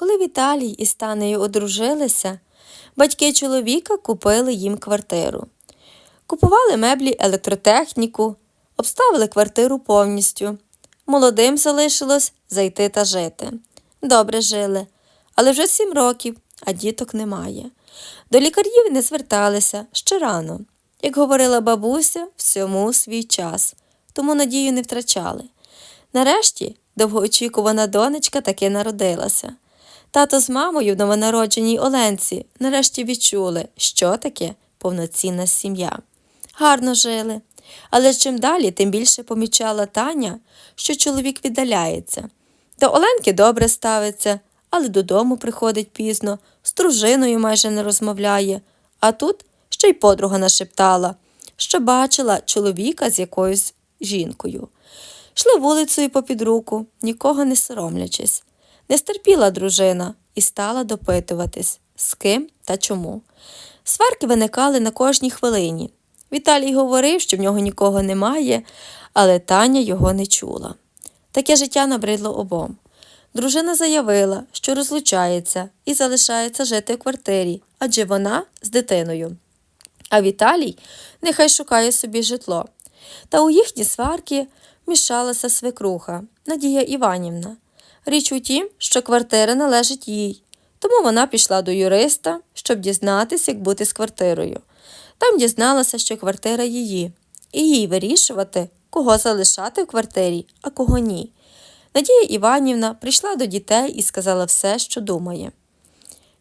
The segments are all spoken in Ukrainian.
Коли Віталій із Танею одружилися, батьки чоловіка купили їм квартиру. Купували меблі, електротехніку, обставили квартиру повністю. Молодим залишилось зайти та жити. Добре жили, але вже сім років, а діток немає. До лікарів не зверталися ще рано. Як говорила бабуся, всьому свій час, тому надію не втрачали. Нарешті довгоочікувана донечка таки народилася. Тато з мамою в новонародженій Оленці нарешті відчули, що таке повноцінна сім'я. Гарно жили. Але чим далі, тим більше помічала Таня, що чоловік віддаляється. До Оленки добре ставиться, але додому приходить пізно, з дружиною майже не розмовляє. А тут ще й подруга нашептала, що бачила чоловіка з якоюсь жінкою. Йшли вулицею попід руку, нікого не соромлячись. Не стерпіла дружина і стала допитуватись, з ким та чому. Сварки виникали на кожній хвилині. Віталій говорив, що в нього нікого немає, але Таня його не чула. Таке життя набридло обом. Дружина заявила, що розлучається і залишається жити в квартирі, адже вона з дитиною. А Віталій нехай шукає собі житло. Та у їхні сварки мішалася свекруха Надія Іванівна. Річ у тім, що квартира належить їй, тому вона пішла до юриста, щоб дізнатися, як бути з квартирою. Там дізналася, що квартира її, і їй вирішувати, кого залишати в квартирі, а кого ні. Надія Іванівна прийшла до дітей і сказала все, що думає.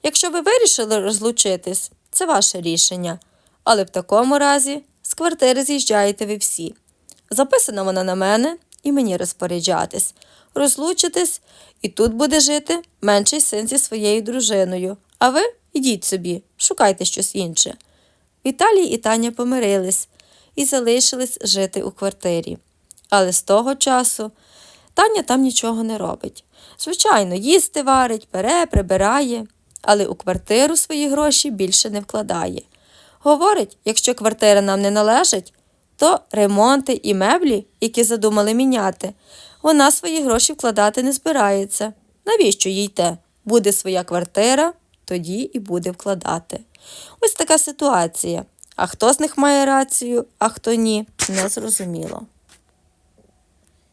Якщо ви вирішили розлучитись, це ваше рішення, але в такому разі з квартири з'їжджаєте ви всі. Записана вона на мене і мені розпоряджатись, розлучитись, і тут буде жити менший син зі своєю дружиною. А ви ідіть собі, шукайте щось інше. Віталій і Таня помирились і залишились жити у квартирі. Але з того часу Таня там нічого не робить. Звичайно, їсти варить, пере, прибирає, але у квартиру свої гроші більше не вкладає. Говорить, якщо квартира нам не належить, то ремонти і меблі, які задумали міняти, вона свої гроші вкладати не збирається. Навіщо їй те? Буде своя квартира, тоді і буде вкладати. Ось така ситуація. А хто з них має рацію, а хто ні, не зрозуміло.